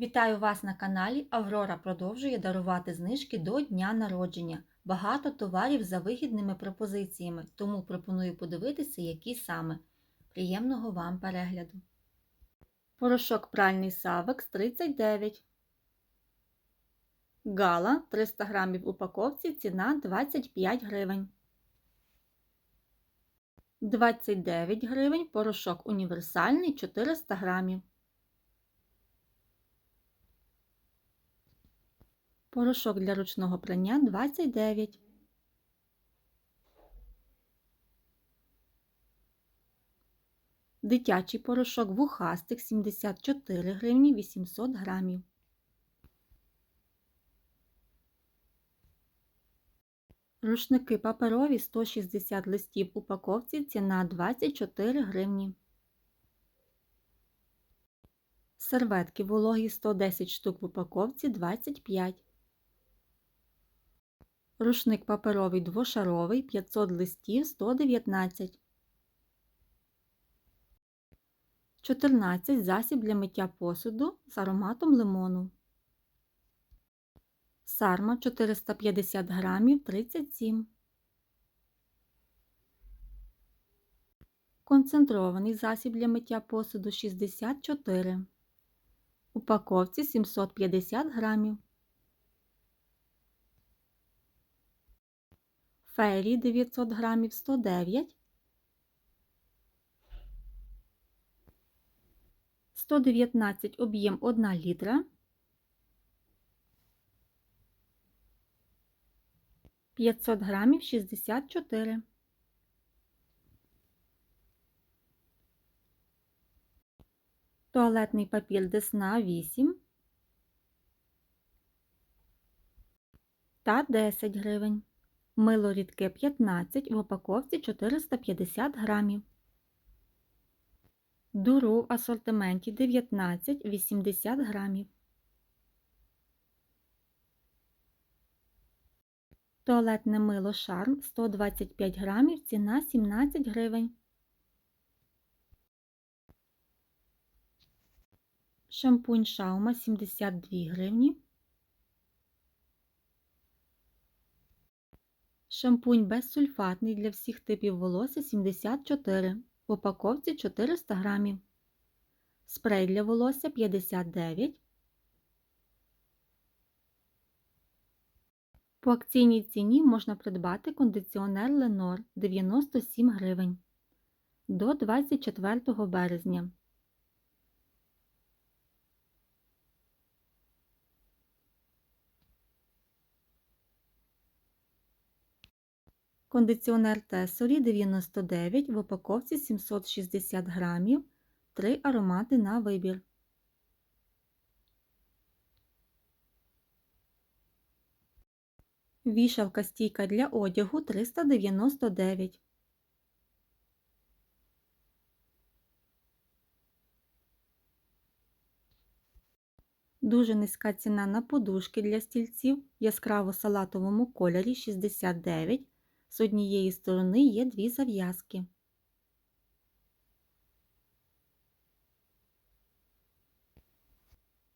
Вітаю вас на каналі Аврора продовжує дарувати знижки до дня народження. Багато товарів за вигідними пропозиціями, тому пропоную подивитися, які саме. Приємного вам перегляду. Порошок пральний Савекс 39. Гала 300 грамів упаковці, ціна 25 гривень. 29 гривень порошок універсальний 400 грамів. Порошок для ручного прання 29. Дитячий порошок вухастик 74 гривні 800 грамів. Рушники паперові 160 листів упаковці ціна 24 гривні. Серветки вологі 110 штук в упаковці 25. Рушник паперовий двошаровий 500 листів 119. 14 засіб для миття посуду з ароматом лимону. Сарма 450 грамів 37. Концентрований засіб для миття посуду 64. Упаковці 750 грамів. Фейрі 900 грамів 109. 119 об'єм 1 літра. 500 грамів 64. Туалетний папір Десна 8 та 10 гривень. Мило рідке 15 в упаковці 450 грамів. Дуру в асортименті 19 80 грамів. Туалетне мило Шарм 125 грамів, ціна 17 гривень. Шампунь Шаума 72 гривні. Шампунь безсульфатний для всіх типів волосся 74. В упаковці 400 грамів. Спрей для волосся 59. По акційній ціні можна придбати кондиціонер Ленор 97 гривень до 24 березня. Кондиціонер Тесорі 99 в упаковці 760 грамів, 3 аромати на вибір. Вішалка стійка для одягу 399. Дуже низька ціна на подушки для стільців в яскраво-салатовому кольорі 69. З однієї сторони є дві зав'язки.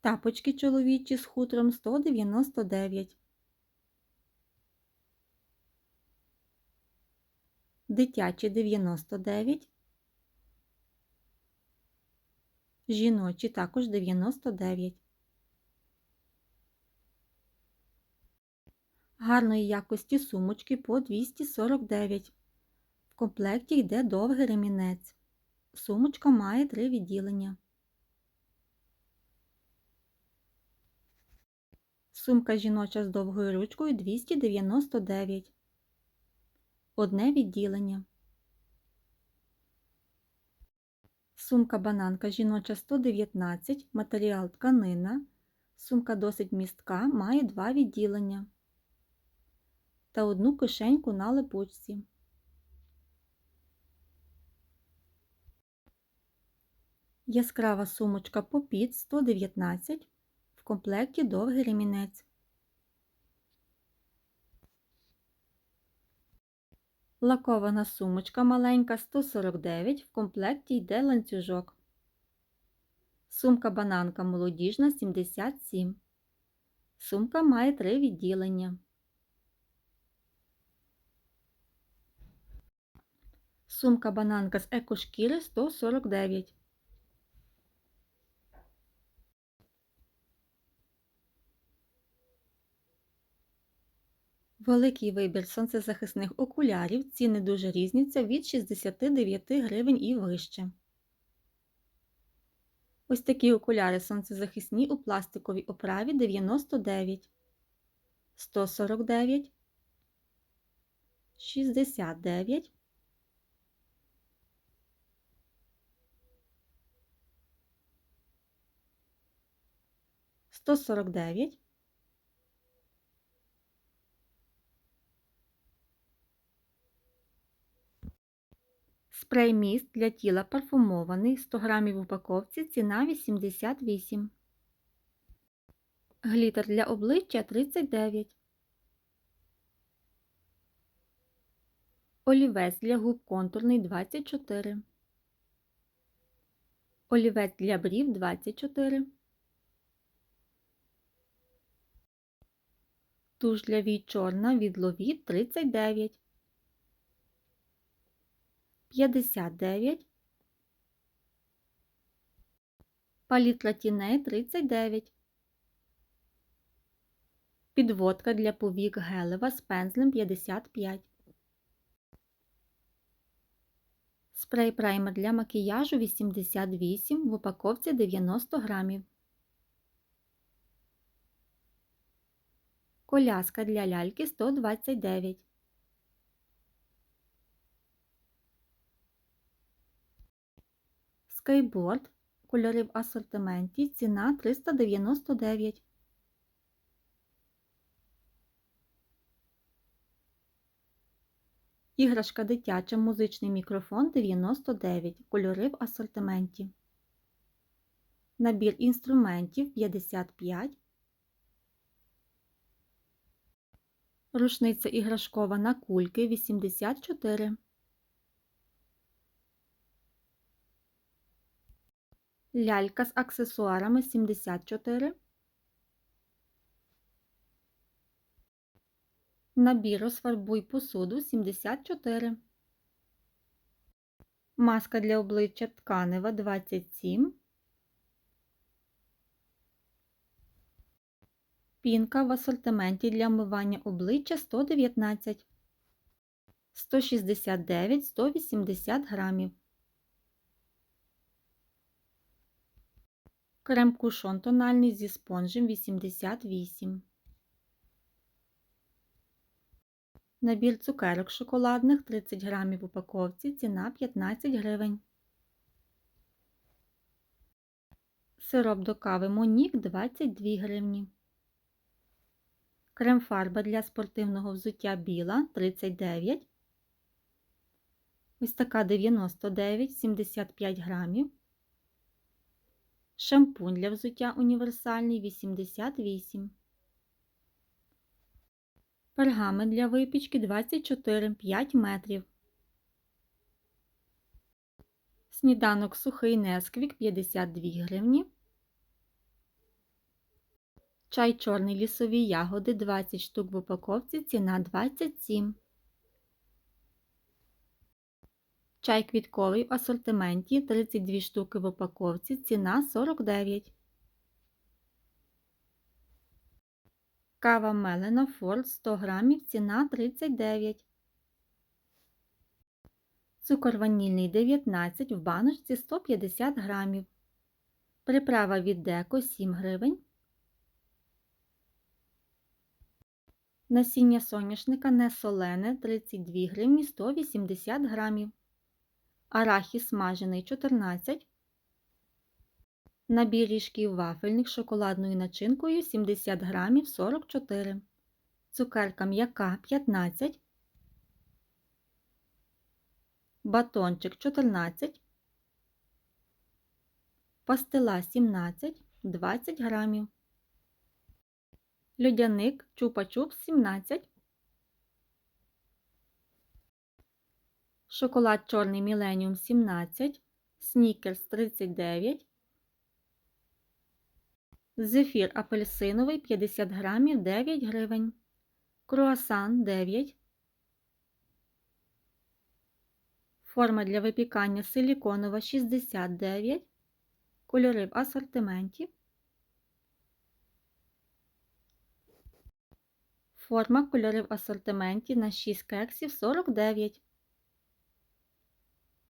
Тапочки чоловічі з хутром 199. Дитячі 99. Жіночі також 99. Гарної якості сумочки по 249. В комплекті йде довгий ремінець. Сумочка має три відділення. Сумка жіноча з довгою ручкою 299. Одне відділення. Сумка бананка жіноча 119, матеріал тканина. Сумка досить містка, має два відділення та одну кишеньку на липучці. Яскрава сумочка попіт 119, в комплекті довгий ремінець. Лакована сумочка маленька 149, в комплекті йде ланцюжок. Сумка бананка молодіжна 77. Сумка має три відділення. Сумка бананка з екошкіри 149. Великий вибір сонцезахисних окулярів. Ціни дуже різняться від 69 гривень і вище. Ось такі окуляри сонцезахисні у пластиковій оправі 99, 149, 69, 149, Спрей міст для тіла парфумований 100 грамів в упаковці, ціна 88. Глітер для обличчя 39. Олівець для губ контурний 24. Олівець для брів 24. Туш вій чорна від ловіт 39. 59, палітра тіней 39, підводка для повік гелева з пензлем 55, спрей праймер для макіяжу 88 в упаковці 90 грамів, коляска для ляльки 129. Скейборд, кольори в асортименті, ціна 399. Іграшка дитяча, музичний мікрофон 99, кольори в асортименті. Набір інструментів 55. Рушниця іграшкова на кульки 84. Лялька з аксесуарами 74. Набір розфарбуй посуду 74. Маска для обличчя тканева 27. Пінка в асортименті для вмивання обличчя 119. 169-180 грамів. Крем кушон тональний зі спонжем 88. Набір цукерок шоколадних 30 грамів в упаковці. Ціна 15 гривень. Сироп до кави Монік 22 гривні. Крем-фарба для спортивного взуття біла 39. Ось така 99, 75 грамів. Шампунь для взуття універсальний 88. Пергамент для випічки 24 5 метрів. Сніданок сухий Несквік 52 гривні. Чай чорний лісові ягоди 20 штук в упаковці, ціна 27. Чай квітковий в асортименті 32 штуки в упаковці, ціна 49. Кава Мелена Форд 100 грамів, ціна 39. Цукор ванільний 19 в баночці 150 грамів. Приправа від деко 7 гривень. Насіння соняшника не солене 32 гривні 180 грамів. Арахіс смажений 14. Набір ріжків вафельних шоколадною начинкою 70 грамів 44. Цукерка м'яка 15. Батончик 14. Пастила 17 20 грамів. Льодяник чупа-чуп 17. Шоколад чорний Міленіум 17, Снікерс 39, Зефір апельсиновий 50 грамів 9 гривень. Круасан 9. Форма для випікання силіконова 69. Кольори в асортименті. Форма кольори в асортименті на 6 кексів 49.